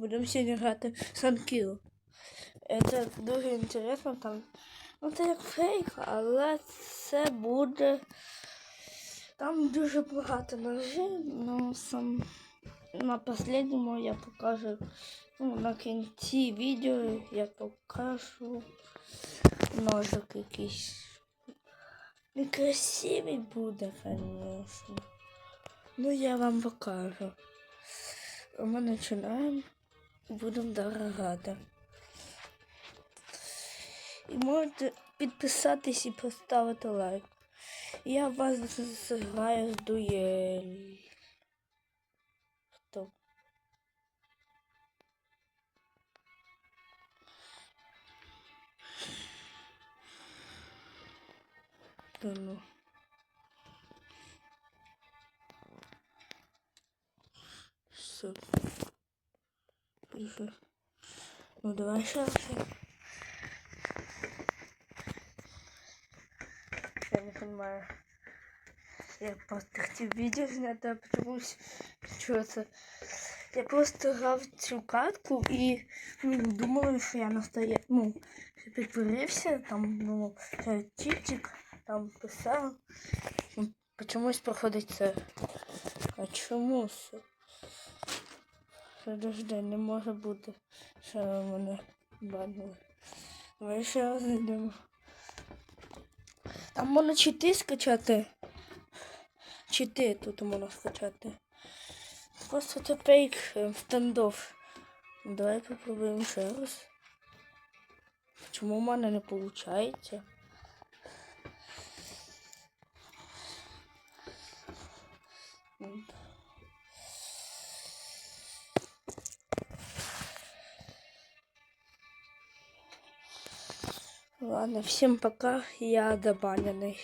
Будемо сьогодні грати Санкіл. Це дуже інтересно там. Ну це як фейк, але це буде. Там дуже багато ножів, ну сам на последньому я покажу. Ну, на кінці відео я покажу ножик якийсь. Некрасивий буде, звісно. Ну я вам покажу. Ми починаємо і будемо дорогати. І можете підписатись і поставити лайк. Я вас зграю з дуель. Хто? Ну. Все. Пише. Ну давай ще. Я не понимаю. Я просто хотів відео зняти, а почомусь що це. Я просто грав цю катку і ну, думала, що я настає. Ну, що підтворився, там, ну, тік-тік, там писав. Ну, Почомусь проходить це. А чому це? Подожди, не може бути, що мене банили. Давай ще раз йдемо. Там можна чити скачати. Чити тут можна скачати. Просто це фейк е, стендов. Давай попробуємо ще раз. Чому в мене не виходить? Ладно, всем пока, я добаненный.